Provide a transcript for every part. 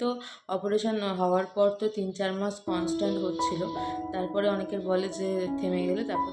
তো অপারেশন হওয়ার পর তো তিন চার মাস কনস্ট্যান্ট হচ্ছিল। তারপরে অনেকের বলে যে, থেমে গেলে তারপর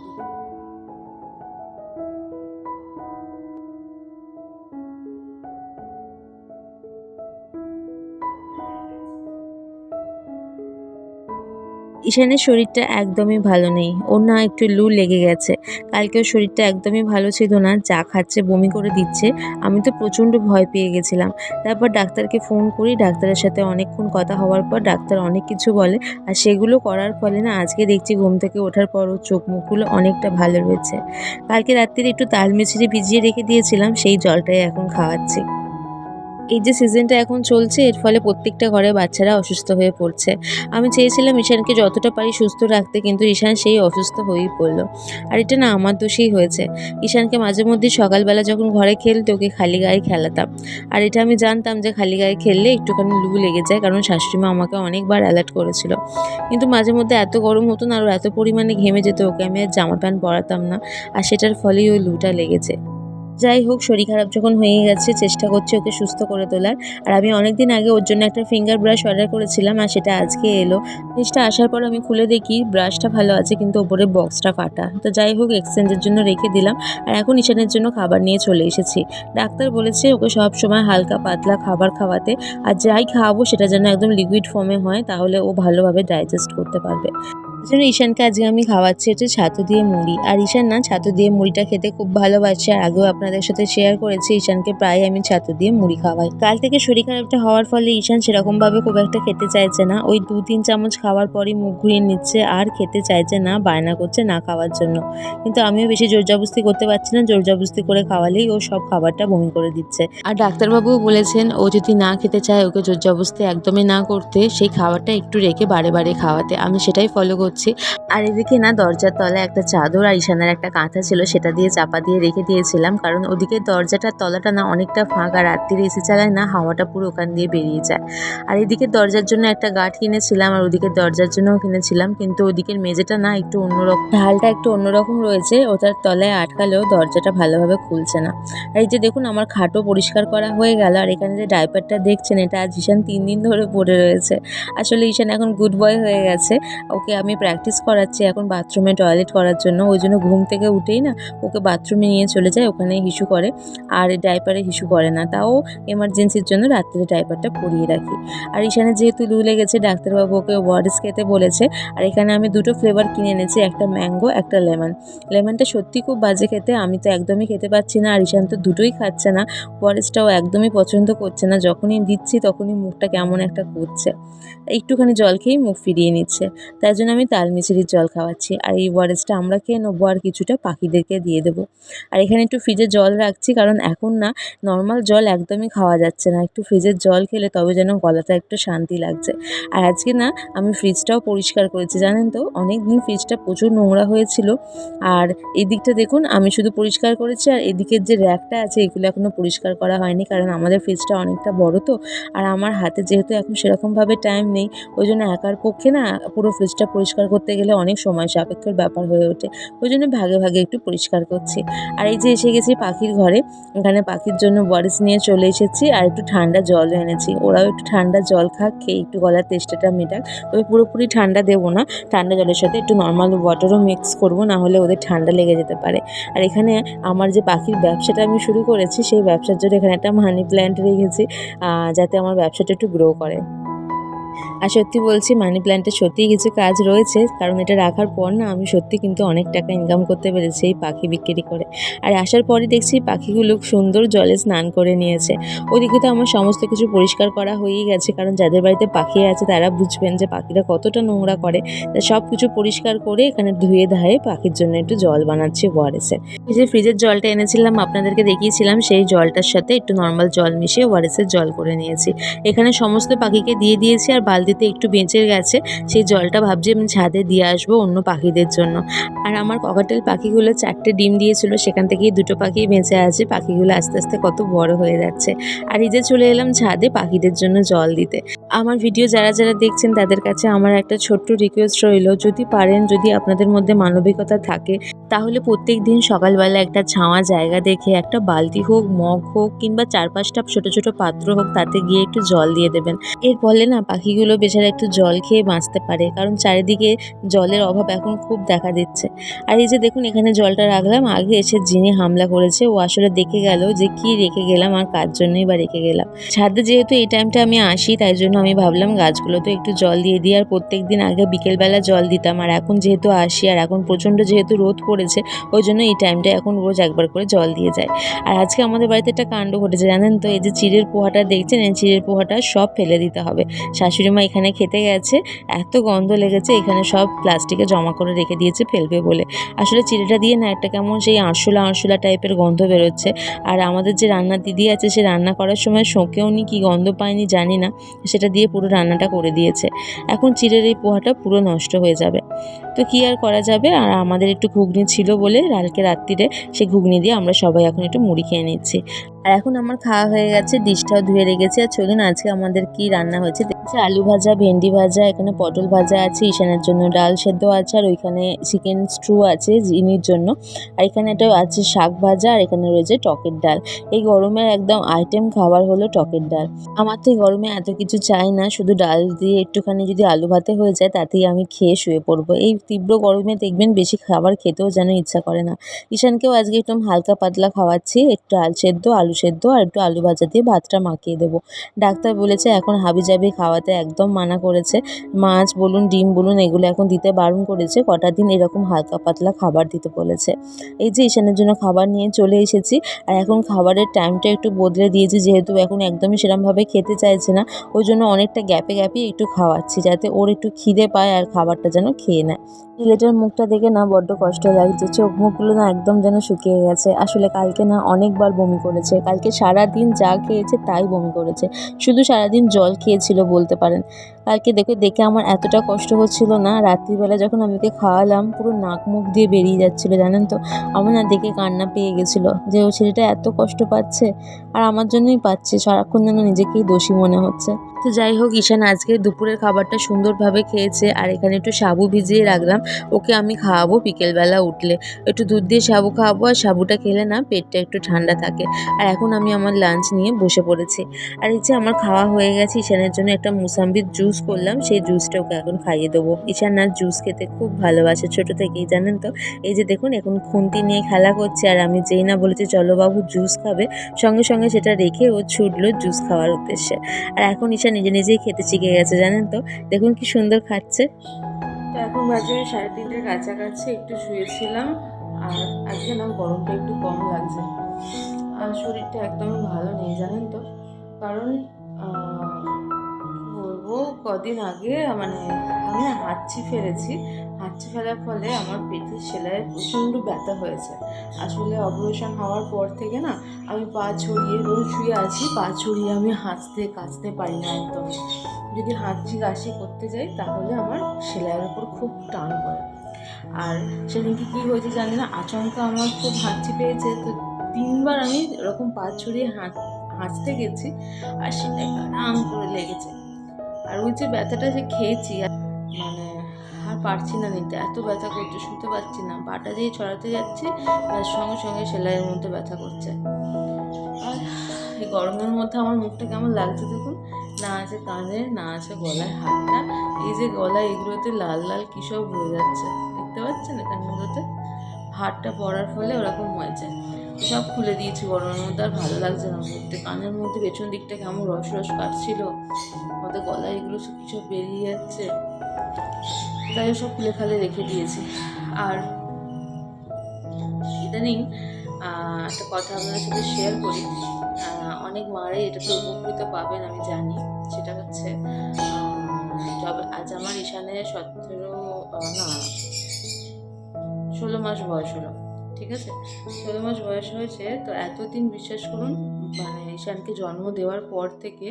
ঈশানের শরীরটা একদমই ভালো নেই। ওর না একটু লু লেগে গেছে। কালকেও শরীরটা একদমই ভালো ছিল না। যা খাচ্ছে, বমি করে দিচ্ছে। আমি তো প্রচণ্ড ভয় পেয়ে গেছিলাম। তারপর ডাক্তারকে ফোন করি। ডাক্তারের সাথে অনেকক্ষণ কথা হওয়ার পর ডাক্তার অনেক কিছু বলে। আর সেগুলো করার ফলে না, আজকে দেখছি ঘুম থেকে ওঠার পর ওর চোখ মুখগুলো অনেকটা ভালো রয়েছে। কালকে রাত্রিরে একটু তাল মিছরি ভিজিয়ে রেখে দিয়েছিলাম। সেই জলটাই এখন খাওয়াচ্ছি। এই যে সিজনটা এখন চলছে, এর ফলে প্রত্যেকটা ঘরে বাচ্চারা অসুস্থ হয়ে পড়ছে। আমি চেয়েছিলাম ঈশানকে যতটা পারি সুস্থ রাখতে, কিন্তু ঈশান সেই অসুস্থ হয়েই পড়ল। আর এটা না, আমার দোষেই হয়েছে। ঈশানকে মাঝে মধ্যে সকালবেলা যখন ঘরে খেলতো, ওকে খালি গায়ে খেলাতাম। আর এটা আমি জানতাম যে খালি গায়ে খেললে একটুখানি লু লেগে যায়, কারণ শাশুড়িমা আমাকে অনেকবার অ্যালার্ট করেছিল। কিন্তু মাঝে মধ্যে এত গরম হতো না, আর এত পরিমাণে ঘেমে যেত, ওকে আমি আর জামা প্যান্ট পরাতাম না। আর সেটার ফলেই ওই লুটা লেগেছে। যাই হোক, শরীর খারাপ যখন হয়ে গেছে, চেষ্টা করছি ওকে সুস্থ করে তোলার। আর আমি অনেক দিন আগে ওর জন্য একটা ফিঙ্গার ব্রাশ অর্ডার করেছিলাম আর সেটা আজকে এলো। জিনিসটা আসার পর আমি খুলে দেখি ব্রাশটা ভালো আছে কিন্তু ওপরে বক্সটা ফাটা। তো যাই হোক এক্সচেঞ্জের জন্য রেখে দিলাম। আর এখন ইশানের জন্য খাবার নিয়ে চলে এসেছি। ডাক্তার বলেছে ওকে সব সময় হালকা পাতলা খাবার খাওয়াতে। আর যাই খাওয়াবো সেটা যেন একদম লিকুইড ফর্মে হয়, তাহলে ও ভালোভাবে ডাইজেস্ট করতে পারবে। জন্য ঈশানকে আজকে আমি খাওয়াচ্ছি হচ্ছে ছাতু দিয়ে মুড়ি। আর ঈশান না, ছাতু দিয়ে মুড়িটা খেতে খুব ভালোবাসে। আর আগেও আপনাদের সাথে শেয়ার করেছি, ঈশানকে প্রায় আমি ছাতু দিয়ে মুড়ি খাওয়াই। কাল থেকে শরীর খারাপটা হওয়ার ফলে ঈশান সেরকমভাবে খুব একটা খেতে চাইছে না। ওই দু তিন চামচ খাওয়ার পরই মুখ ঘুরিয়ে নিচ্ছে আর খেতে চাইছে না, বায়না করছে না খাওয়ার জন্য। কিন্তু আমিও বেশি জোরজবস্তি করতে পারছি না, জোরজবস্তি করে খাওয়ালেই ও সব খাবারটা বমি করে দিচ্ছে। আর ডাক্তারবাবুও বলেছেন, ও যদি না খেতে চায়, ওকে জোরজবস্তি একদমই না করতে, সেই খাবারটা একটু রেখে বারে বারে খাওয়াতে। আমি সেটাই ফলো করছি। আর এদিকে না, দরজার তলায় একটা চাদর আর ইশানার একটা কাঁথা ছিল, সেটা দিয়ে চাপা দিয়ে রেখে দিয়েছিলাম। কারণ ওদিকে দরজাটার তলাটা না অনেকটা ফাঁকা, রাত্রিরে এসি চালায় না, হাওয়াটা পুরো ওখান দিয়ে বেরিয়ে যায়। আর এদিকে দরজার জন্য একটা গাঠ কিনেছিলাম, আর ওদিকে দরজার জন্যও কিনেছিলাম, কিন্তু ওদিকের মেঝেটা না একটু অন্যরকম, ঢালটা একটু অন্যরকম রয়েছে, ওটার তলায় আটকালেও দরজাটা ভালোভাবে খুলছে না। আর এই যে দেখুন, আমার খাটও পরিষ্কার করা হয়ে গেল, আর এখানে যে ডাইপারটা দেখছেন, এটা আজ ঈশান তিন দিন ধরে পড়ে রয়েছে। আসলে ঈশান এখন গুড বয় হয়ে গেছে, ওকে আমি প্র্যাকটিস করাচ্ছি এখন বাথরুমে টয়লেট করার জন্য। ওই জন্য ঘুম থেকে উঠেই না ওকে বাথরুমে নিয়ে চলে যায়, ওখানে হিসু করে। আর ডাইপারে হিসু করে না, তাও এমার্জেন্সির জন্য রাত্রে ডাইপারটা পরিয়ে রাখি। আর ঈশানের যেহেতু লু লেগেছে ডাক্তারবাবু ওকে ওয়ার্ডস খেতে বলেছে। আর এখানে আমি দুটো ফ্লেভার কিনে এনেছি, একটা ম্যাঙ্গো একটা লেমন লেমনটা সত্যি খুব বাজে খেতে, আমি তো একদমই খেতে পাচ্ছি না। আর ঈশান তো দুটোই খাচ্ছে না ওয়ারেসটাও একদমই পছন্দ করছে না। যখনই দিচ্ছি তখনই মুখটা কেমন একটা করছে। একটুখানি জল খেয়েই মুখ ফিরিয়ে নিচ্ছে। তাই জন্য আমি তাল মিছরির জল খাওয়াচ্ছি। আর এই ওয়ারেসটা আমরা খেয়ে নেব আর কিছুটা পাখিদেরকে দিয়ে দেবো। আর এখানে একটু ফ্রিজে জল রাখছি কারণ এখন না নর্মাল জল একদমই খাওয়া যাচ্ছে না। একটু ফ্রিজের জল খেলে তবে যেন গলাটা একটু শান্তি লাগছে। আর আজকে না আমি ফ্রিজটাও পরিষ্কার করেছি। জানেন তো অনেক দিন ফ্রিজটা প্রচুর নোংরা হয়েছিল। আর এই দিকটা দেখুন, আমি শুধু পরিষ্কার করেছি আর এদিকের যে র্যাকটা আছে এগুলো এখনও পরিষ্কার করা হয়নি কারণ আমাদের ফ্রিজটা অনেকটা বড় তো। আর আমার হাতে যেহেতু এখন সেরকমভাবে টাইম নেই, ওই জন্য একার পক্ষে না পুরো ফ্রিজটা পরিষ্কার করতে গেলে অনেক সময় সাপেক্ষের ব্যাপার হয়ে ওঠে। ওই জন্য ভাগে ভাগে একটু পরিষ্কার করছি। আর এই যে এসে গেছি পাখির ঘরে, এখানে পাখির জন্য বরিস নিয়ে চলে এসেছি আর একটু ঠান্ডা জলও এনেছি। ওরাও একটু ঠান্ডা জল খাক, খেয়ে একটু গলার তেষ্টাটা মেটাক। তবে পুরোপুরি ঠান্ডা দেবো না, ঠান্ডা জলের সাথে একটু নর্মাল ওয়াটারও মিক্স করব না হলে ওদের ঠান্ডা লেগে যেতে পারে। আর এখানে আমার যে পাখির ব্যবসাটা আমি শুরু করেছি, সেই ব্যবসার জন্য এখানে একটা মানি প্ল্যান্ট রেখেছি যাতে আমার ব্যবসাটা একটু গ্রো করে। আর সত্যি বলছি মানি প্ল্যান্টের সত্যিই কিছু কাজ রয়েছে, কারণ এটা রাখার পর না আমি সত্যি কিন্তু অনেক টাকা ইনকাম করতে পেরেছি এই পাখি বিক্রি করে। আর আসার পরই দেখছি পাখিগুলো সুন্দর জলে স্নান করে নিয়েছে। ওদিকে তো আমার সমস্ত কিছু পরিষ্কার করা হয়েই গেছে, কারণ যাদের বাড়িতে পাখি আছে তারা বুঝবেন যে পাখিরা কতটা নোংরা করে। তা সব কিছু পরিষ্কার করে এখানে ধুয়ে ধায়ে পাখির জন্য একটু জল বানাচ্ছি ওয়ারেসের এই যে ফ্রিজের জলটা এনেছিলাম, আপনাদেরকে দেখিয়েছিলাম, সেই জলটার সাথে একটু নর্মাল জল মিশিয়ে ওয়ারেসের জল করে নিয়েছি। এখানে সমস্ত পাখিকে দিয়ে দিয়েছি আর বালতিতে একটু বেঁচে গেছে, সেই জলটা ভাবছি আমি ছাদে দিয়ে আসব অন্য পাখিদের জন্য। আর আমার ককাটেল পাখিগুলো চারটে ডিম দিয়েছিল, সেখান থেকেই দুটো পাখি বেঁচে আছে, পাখিগুলো আস্তে আস্তে কত বড় হয়ে যাচ্ছে। আর এই যে চলে এলাম ছাদে পাখিদের জন্য জল দিতে। আমার ভিডিও যারা যারা দেখছেন, তাদের কাছে আমার একটা ছোট্ট রিকোয়েস্ট রইল, যদি পারেন, যদি আপনাদের মধ্যে মানবিকতা থাকে, তাহলে প্রত্যেক দিন সকালবেলা একটা ছাওয়া জায়গা দেখে, একটা বালতি হোক, মগ হোক, কিংবা চার পাঁচটা ছোট ছোট পাত্র হোক, তাতে গিয়ে একটু জল দিয়ে দেবেন। এর ফলে না পাখিগুলো বেচারা একটু জল খেয়ে বাঁচতে পারে, কারণ চারিদিকে জলের অভাব এখন খুব দেখা দিচ্ছে। আর এই যে দেখুন, এখানে জলটা রাখলাম, আগে এসে যিনি হামলা করেছে, ও আসলে দেখে গেল যে কি রেখে গেলাম আর কার জন্যই বা রেখে গেলাম। ছাদে যেহেতু এই টাইমটা আমি আসি, তাই জন্য আমি ভাবলাম গাছগুলোতে একটু জল দিয়ে দিই, আর প্রত্যেক দিন আগে বিকেলবেলা জল দিতাম। আর এখন যেহেতু আসি, আর এখন প্রচণ্ড যেহেতু রোদ পড়েছে, ওই জন্য এই টাইমটা এখন রোজ একবার করে জল দিয়ে যায়। আর আজকে আমাদের বাড়িতে একটা কাণ্ড ঘটেছে, জানেন তো? এই যে চিড়ের পোহাটা দেখছেন, এই চিড়ের পোহাটা সব ফেলে দিতে হবে। শাশুড়ি মা এখানে খেতে গেছে, এত গন্ধ লেগেছে, এখানে সব প্লাস্টিকে জমা করে রেখে দিয়েছে, ফেলবে বলে। আসলে চিড়েটা দিয়ে না একটা কেমন সেই আরশোলা আরশোলা টাইপের গন্ধ বেরোচ্ছে। আর আমাদের যে রান্নার দিদি আছে, সে রান্না করার সময় শোঁকে নি কী গন্ধ পায়নি জানি না, সেটা দিয়ে পুরো রান্নাটা করে দিয়েছে। এখন চিড়ের এই পোহাটা পুরো নষ্ট হয়ে যাবে। তো কী আর করা যাবে? আর আমাদের একটু ঘুগনি ছিল বলে কালকে রাত্রিরে সে ঘুগনি দিয়ে আমরা সবাই এখন একটু মুড়ি খেয়ে নিচ্ছি। আর এখন আমার খাওয়া হয়ে গেছে, ডিশটাও ধুয়ে রেখেছি। আর চলুন, আজকে আমাদের কি রান্না হয়েছে? দেখছি আলু ভাজা, ভেন্ডি ভাজা, এখানে পটল ভাজা আছে, ঈশানের জন্য ডাল সেদ্ধ আছে, আর ওইখানে চিকেন স্ট্রু আছে জিনির জন্য। আর এখানে একটা আছে শাক ভাজা, আর এখানে রয়েছে টকের ডাল। এই গরমের একদম আইটেম খাবার হলো টকের ডাল। আমার তো গরমে এত কিছু চাই না, শুধু ডাল দিয়ে একটুখানি যদি আলু ভাতে হয়ে যায়, তাতেই আমি খেয়ে শুয়ে পড়ব। এই তীব্র গরমে দেখবেন বেশি খাবার খেতেও যেন ইচ্ছা করে না। ঈশানকেও আজকে একটু হালকা পাতলা খাওয়াচ্ছি, একটু আল সেদ্ধ, আলু সেদ্ধ আর একটু আলু ভাজা দিয়ে ভাতটা মাখিয়ে দেবো। ডাক্তার বলেছে এখন হাবি জাবি খাওয়াতে একদম মানা করেছে। মাছ বলুন, ডিম বলুন, এগুলো এখন দিতে বারণ করেছে, কটা দিন এরকম হালকা পাতলা খাবার দিতে বলেছে। এই যে ঈশানের জন্য খাবার নিয়ে চলে এসেছি আর এখন খাবারের টাইমটা একটু বদলে দিয়েছি, যেহেতু এখন একদমই সেরমভাবে খেতে চাইছে না, ওই জন্য অনেকটা গ্যাপে গ্যাপে একটু খাওয়াচ্ছি, যাতে ওর একটু খিদে পায় আর খাবারটা যেন খেয়ে নেয়। ছেলেটার মুখটা দেখে না বড্ড কষ্ট লাগছে, চোখ মুখগুলো না একদম যেন শুকিয়ে গেছে। আসলে কালকে না অনেকবার বমি করেছে, কালকে সারা দিন যা খেয়েছে তাই বমি করেছে। শুধু সারাদিন জল খেয়েছিল বলতে পারেন। কালকে দেখে দেখে আমার এতটা কষ্ট হচ্ছিল না। রাত্রিবেলা যখন আমি ওকে খাওয়ালাম, পুরো নাক মুখ দিয়ে বেরিয়ে যাচ্ছিল, জানেন তো? আমার না দেখে কান্না পেয়ে গেছিল যে, ও ছেলেটা এত কষ্ট পাচ্ছে আর আমার জন্যই পাচ্ছে, সারাক্ষণ যেন নিজেকেই দোষী মনে হচ্ছে। তো যাই হোক, ঈশান আজকে দুপুরের খাবারটা সুন্দরভাবে খেয়েছে আর এখানে একটু সাবু ভিজিয়ে রাখলাম। ওকে আমি খাওয়াবো বিকেলবেলা উঠলে। একটু দুধ দিয়ে সাবু খাওয়াবো আর সাবুটা খেলে না পেটটা একটু ঠান্ডা থাকে। আর এখন আমি আমার লাঞ্চ নিয়ে বসে পড়েছি। আর এই আমার খাওয়া হয়ে গেছে, ঈশানের জন্য একটা মুসাম্বির জুস করলাম, সেই জুসটা ওকে এখন খাইয়ে দেবো। ঈশান না জুস খেতে খুব ভালোবাসে ছোটো থেকেই, জানেন তো? এই যে দেখুন, এখন খুন্তি নিয়ে খেলা করছে, আর আমি যেই না বলেছি, চলো বাবু জুস খাবে। সঙ্গে সঙ্গে সেটা রেখে ও ছুটলো জুস খাওয়ার উদ্দেশ্যে। আর এখন ঈশা নিজে নিজেই খেতে শিখে গেছে, জানেন তো? দেখুন কি সুন্দর খাচ্ছে। তো এখন বাজে সাড়ে তিনটের কাছাকাছি, একটু শুয়েছিলাম, আর আজকে না গরমটা একটু কম লাগছে। আর শরীরটা একদমই ভালো নেই, জানেন তো? কারণ কদিন আগে মানে আমি হাঁচি ফেলেছি। হাঁচি ফেলার ফলে আমার পেটের সেলাইয়ে প্রচণ্ড ব্যথা হয়েছে। আসলে অপারেশন হওয়ার পর থেকে না আমি পা ছড়িয়ে রোজ শুয়ে আছি, পা ছড়িয়ে আমি হাঁচতে কাচতে পারি না একদম। যদি হাঁচি কাশি করতে যাই, তাহলে আমার সেলাইয়ের ওপর খুব টান পড়ে। আর সেদিনকে কী হয়েছে জানি না, আচমকা আমার খুব হাঁচি পেয়েছে। তো তিনবার আমি এরকম পা ছড়িয়ে হাঁ, হাঁচতে গেছি, আর সেটাই আরাম করে লেগেছে। আর ওই যে ব্যথাটা যে খেয়েছি মানে আর পারছি না নিতে। এত ব্যথা করছে শুতে পারছি না। পাটা দিয়ে ছড়াতে যাচ্ছি, আর সঙ্গে সঙ্গে সেলাইয়ের মধ্যে ব্যথা করছে। আর এই গরমের মধ্যে আমার মুখটা কেমন লাগছে দেখুন? না আছে কানের, না আছে গলায় হাতটা। এই যে গলায় এগুলোতে লাল লাল কী সব হয়ে যাচ্ছে। দেখতে পাচ্ছেন এখানগুলোতে? হাতটা পড়ার ফলে ওরকম হয়েছে। সব খুলে দিয়েছি গরমের মধ্যে, আর ভালো লাগছে না মুখতে কানের মধ্যে পেছন দিকটা কেমন রস রস কাটছিল। ওদের গলায় এগুলো সব কিছু বেরিয়ে যাচ্ছে। তাই সব খুলে খালে রেখে দিয়েছি। আর ইদানিং একটা কথা আপনাদের সাথে শেয়ার করি। অনেক মারাই এটাতে উপকৃত পাবেন, আমি জানি। সেটা হচ্ছে যবে, আজ আমার ঈশানের সতেরো না, ষোলো মাস বয়স হলো। ঠিক আছে? ষোলো মাস বয়স হয়েছে, তো এতদিন বিশ্বাস করুন মানে ঈশানকে জন্ম দেওয়ার পর থেকে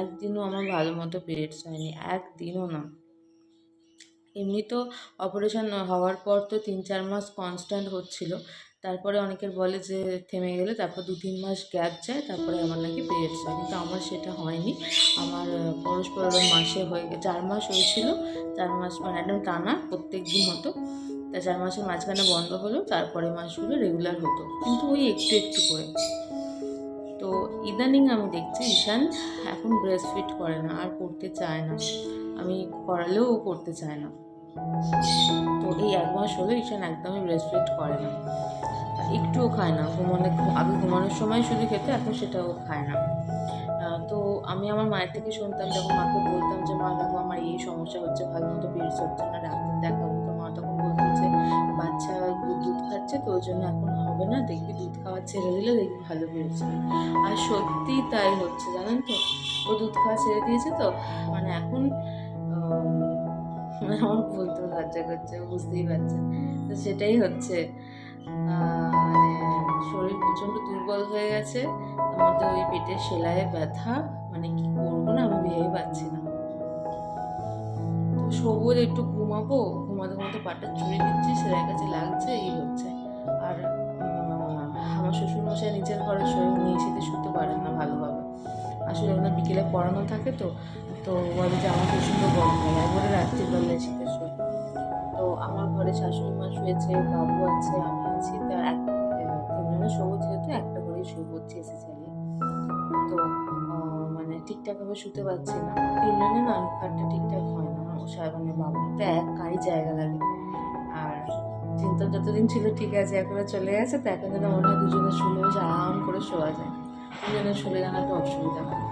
একদিনও আমার ভালো মতো পিরিয়ডস হয়নি, একদিনও না। এমনি তো অপারেশন হওয়ার পর তো তিন চার মাস কনস্ট্যান্ট হচ্ছিল, তারপরে অনেকের বলে যে থেমে গেলে, তারপর দু তিন মাস গ্যাপ যায়, তারপরে আমার নাকি পিরিয়ডস হয়, কিন্তু আমার সেটা হয়নি। আমার পরস্পর মাসে হয়ে চার মাস হয়েছিল, চার মাস মানে একদম টানা প্রত্যেক দিন হতো। তা চার মাসের মাঝখানে বন্ধ হলো তারপরে মাসগুলো রেগুলার হতো। কিন্তু ওই একটু একটু করে। তো ইদানিং আমি দেখছি ঈশান এখন ব্রেস্ট ফিট করে না, আর করতে চায় না। আমি করালেও ও করতে চায় না। তো এই এক মাস হলো ঈশান একদমই ব্রেস্ট ফিট করে না। একটুও খায় না। ঘুমানো আগে ঘুমানোর সময় শুধু খেতে, এখন সেটাও খায় না। তো আমি আমার মায়ের থেকে শুনতাম, যখন মাকে বলতাম যে, মা ওই জন্য এখন হবে না। দেখবি দুধ খাওয়া ছেড়ে দিলে দেখবি ভালো হবে আর সত্যি তাই হচ্ছে, জানেন তো? ও দুধ খাওয়া ছেড়ে দিয়েছে তো মানে এখন মানে আমার বলতে লজ্জা করছে বুঝতেই পারছেন তো সেটাই হচ্ছে মানে শরীর প্রচণ্ড দুর্বল হয়ে গেছে। মধ্যে ওই পেটের সেলাইয়ে ব্যথা মানে কি করব না আমি ভেবে পাচ্ছি না। সবুজ একটু ঘুমাবো, ঘুমাতে ঘুমাতে পাটা চুরি দিচ্ছি সেলাই কাছে লাগছে, এই হচ্ছে। আর আমার শ্বশুরমশাই নিজের ঘরে শোয় উনি এসিতে শুতে পারেন না ভালোভাবে। আসলে ওনার বিকেলে পড়ানো থাকে তো তো বলে যে আমার প্রচণ্ড গরম লাগে একবারে রাত্রিবেলা এসিতে শোয়। তো আমার ঘরে শাশুড়ি মা শুয়েছে বাবু আছে আমি আছি। তা এক আহ, তিনজনে শোবো যেহেতু একটা করেই শুয়ে পড়ছি এসি চালিয়ে। তো মানে ঠিকঠাকভাবে শুতে পারছি না। তিনজনে না খাটটা ঠিকঠাক হয় না সাহেব মানে বাবুটা এক কারি জায়গা লাগে। চিন্তা যতদিন ছিল, ঠিক আছে, এখন চলে গেছে, তো এখন যেন হয় দুজনে শুলে বসে আরাম করে শোয়া যায়। দুজনে শুলে একটু অসুবিধা হয়।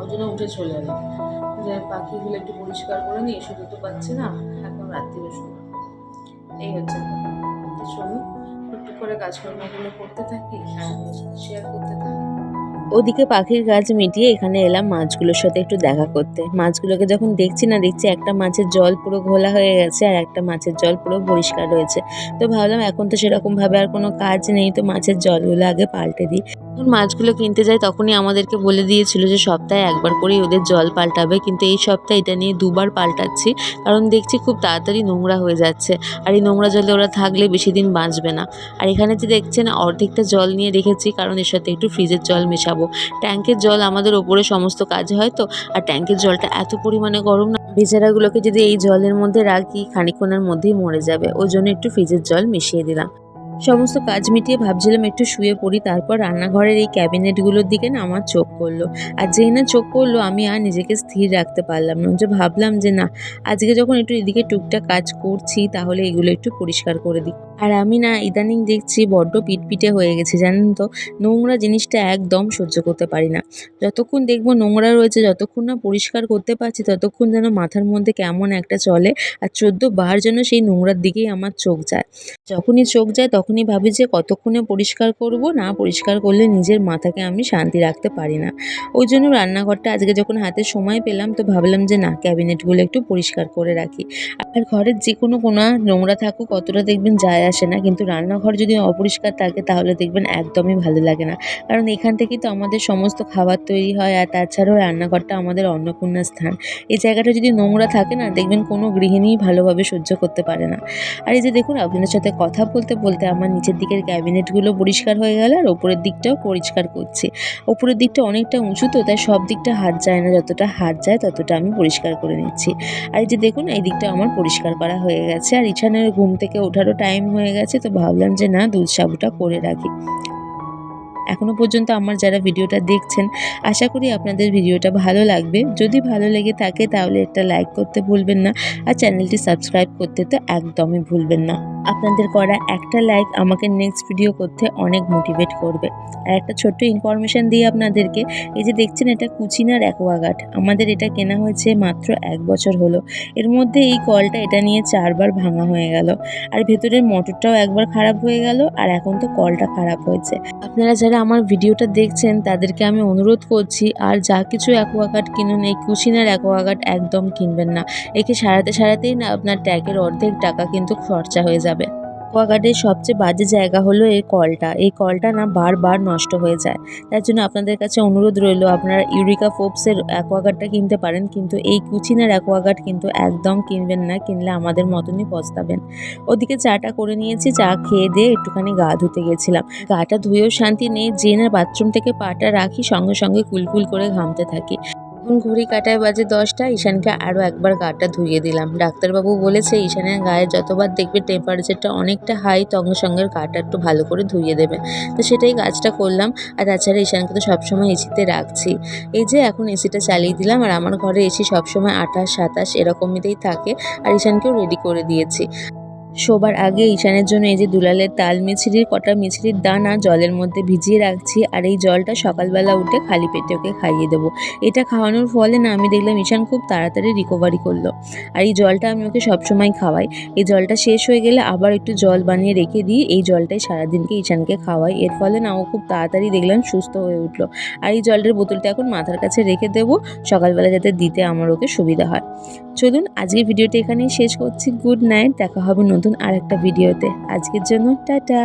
ওই জন্য উঠে চলে এলাম। যে পাখিগুলো একটু পরিষ্কার করে নিই, শুধু তো পাচ্ছি না, এখন রাত্রিরে শুনো এই হচ্ছে শুনুন একটু করে কাজকর্মগুলো করতে থাকি শেয়ার করতে থাকি। ওদিকে পাখির কাজ মিটিয়ে এখানে এলাম মাছগুলোর সাথে একটু দেখা করতে। মাছগুলোকে যখন দেখছি না, দেখছি একটা মাছের জল পুরো ঘোলা হয়ে গেছে আর একটা মাছের জল পুরো পরিষ্কার রয়েছে। তো ভাবলাম এখন তো সেরকমভাবে আর কোনো কাজ নেই, তো মাছের জলগুলো আগে পাল্টে দিই। যখন মাছগুলো কিনতে যাই তখনই আমাদেরকে বলে দিয়েছিল যে সপ্তাহে একবার করেই ওদের জল পাল্টাবে। কিন্তু এই সপ্তাহে এটা নিয়ে দুবার পাল্টাচ্ছি। কারণ দেখছি খুব তাড়াতাড়ি নোংরা হয়ে যাচ্ছে। আর এই নোংরা জলে ওরা থাকলে বেশি দিন বাঁচবে না। আর এখানে যে দেখছেন অর্ধেকটা জল নিয়ে রেখেছি, কারণ এর সাথে একটু ফ্রিজের জল মেশাবো। ট্যাঙ্কের জল আমাদের ওপরে সমস্ত কাজ হয় তো, আর ট্যাঙ্কের জলটা এত পরিমাণে গরম না, বেচারাগুলোকে যদি এই জলের মধ্যে রাখি খানিক্ষণের মধ্যেই মরে যাবে। ওই জন্য একটু ফ্রিজের জল মিশিয়ে দিলাম। সমস্ত কাজ মিটিয়ে ভাবছিলাম একটু শুয়ে পড়ি, তারপর রান্নাঘরের এই ক্যাবিনেটগুলোর দিকে না আমার চোখ পড়ল। আর যেই না চোখ পড়ল, আমি আর নিজেকে স্থির রাখতে পারলাম না। যে ভাবলাম যে না, আজকে যখন একটু এদিকে টুকটাক কাজ করছি, তাহলে এগুলো একটু পরিষ্কার করে দিই। আর আমি না ইদানিং দেখছি বড্ড পিটপিটে হয়ে গেছে, জানেন তো? নোংরা জিনিসটা একদম সহ্য করতে পারি না। যতক্ষণ দেখব নোংরা রয়েছে, যতক্ষণ না পরিষ্কার করতে পারছি, ততক্ষণ যেন মাথার মধ্যে কেমন একটা চলে, আর চোদ্দ বার যেন সেই নোংরার দিকেই আমার চোখ যায়। যখনই চোখ যায় তখনই ভাবি যে কতক্ষণে পরিষ্কার করব, না পরিষ্কার করলে নিজের মাথাকে আমি শান্তি রাখতে পারি না। ওই জন্য রান্নাঘরটা আজকে যখন হাতে সময় পেলাম, তো ভাবলাম যে না, ক্যাবিনেটগুলো একটু পরিষ্কার করে রাখি। আর ঘরের যে কোনো কোনা নোংরা থাকুক, অতটা দেখবেন যায় আসে না। কিন্তু রান্নাঘর যদি অপরিষ্কার থাকে, তাহলে দেখবেন একদমই ভালো লাগে না। কারণ এখান থেকেই তো আমাদের সমস্ত খাবার তৈরি হয়, আর তাছাড়াও রান্নাঘরটা আমাদের অন্নপূর্ণা স্থান। এই জায়গাটা যদি নোংরা থাকে না, দেখবেন কোনো গৃহিণীই ভালোভাবে সহ্য করতে পারে না। আর এই যে দেখুন, আপনাদের সাথে কথা বলতে বলতে আমার নিচের দিকের ক্যাবিনেটগুলো পরিষ্কার হয়ে গেল আর ওপরের দিকটাও পরিষ্কার করছি। ওপরের দিকটা অনেকটা উঁচু তো, তাই সব দিকটা হাত যায় না, যতটা হাত যায় ততটা আমি পরিষ্কার করে নিচ্ছি। আর এই যে দেখুন, এই দিকটা আমার পরিষ্কার করা হয়ে গেছে আর ইছানের ঘুম থেকে ওঠারও টাইম হয়ে গেছে, তো ভাবলাম যে না, দুধ সাবুটা করে রাখি। এখনও পর্যন্ত আমার যারা ভিডিওটা দেখছেন, আশা করি আপনাদের ভিডিওটা ভালো লাগবে। যদি ভালো লেগে থাকে তাহলে একটা লাইক করতে ভুলবেন না আর চ্যানেলটি সাবস্ক্রাইব করতে তো একদমই ভুলবেন না। আপনাদের করা একটা লাইক আমাকে নেক্সট ভিডিও করতে অনেক মোটিভেট করবে। আর একটা ছোট্ট ইনফরমেশান দিই আপনাদেরকে, এই যে দেখছেন এটা কুচিনার অ্যাকোয়াগার্ড। আমাদের এটা কেনা হয়েছে মাত্র এক বছর হলো। এর মধ্যে এই কলটা এটা নিয়ে চারবার ভাঙা হয়ে গেল। আর ভেতরের মোটরটাও একবার খারাপ হয়ে গেল, আর এখন তো কলটা খারাপ হয়েছে। আপনারা যারা আমার ভিডিওটা দেখছেন, তাদেরকে আমি অনুরোধ করছি, আর যা কিছু অ্যাকোয়াগার্ড কিনুন, এই কুচিনার অ্যাকোয়াগার্ড একদম কিনবেন না। একে সারাতে সারাতেই না, আপনার ট্যাগের অর্ধেক টাকা কিন্তু খরচা হয়ে যাবে। অ্যাকোয়াগার্ডের সবচেয়ে বাজে জায়গা হলো এই কলটা। এই কলটা না বারবার নষ্ট হয়ে যায়। তার জন্য আপনাদের কাছে অনুরোধ রইল, আপনারা ইউরিকা ফোপসের অ্যাকোয়াগার্ডটা কিনতে পারেন, কিন্তু এই কুচিনার অ্যাকোয়াগার্ড কিন্তু একদম কিনবেন না, কিনলে আমাদের মতনই পস্তাবেন। ওদিকে চাটা করে নিয়েছি, চা খেয়ে দিয়ে একটুখানি গা ধুতে গেছিলাম। গাটা ধুয়েও শান্তি নেই না বাথরুম থেকে পাটা রাখি, সঙ্গে সঙ্গে কুলকুল করে ঘামতে থাকি। এখন ঘড়ি কাটায় বাজে দশটা, ঈশানকে আরও একবার গাটা ধুইয়ে দিলাম। ডাক্তারবাবু বলেছে, ঈশানের গায়ে যতবার দেখবে টেম্পারেচারটা অনেকটা হাই সঙ্গে সঙ্গে গাটা একটু ভালো করে ধুইয়ে দেবে। তো সেটাই কাজটা করলাম। আর তাছাড়া ঈশানকে তো সবসময় এসিতে রাখছি। এই যে এখন এসিটা চালিয়ে দিলাম, আর আমার ঘরে এসি সবসময় আঠাশ, সাতাশ এরকমইতেই থাকে। আর ঈশানকেও রেডি করে দিয়েছি। শোবার আগে ঈশানের জন্য এই যে দুলালের তাল মিছরির, কটা মিছরির দানা জলের মধ্যে ভিজিয়ে রাখছি আর এই জলটা সকালবেলা উঠে খালি পেটে ওকে খাইয়ে দেবো। এটা খাওয়ানোর ফলে না আমি দেখলাম ঈশান খুব তাড়াতাড়ি রিকভারি করল। আর এই জলটা আমি ওকে সবসময় খাওয়াই। এই জলটা শেষ হয়ে গেলে আবার একটু জল বানিয়ে রেখে দিই। এই জলটাই সারাদিনকে ঈশানকে খাওয়াই। এর ফলে না ও খুব তাড়াতাড়ি দেখলাম সুস্থ হয়ে উঠল। আর এই জলটার বোতলটা এখন মাথার কাছে রেখে দেবো। সকালবেলা যাতে দিতে আমার ওকে সুবিধা হয়। চলুন আজকের ভিডিওটা এখানেই শেষ করছি। Good night. দেখা হবে নতুন আর একটা ভিডিওতে। আজকের জন্য টাটা।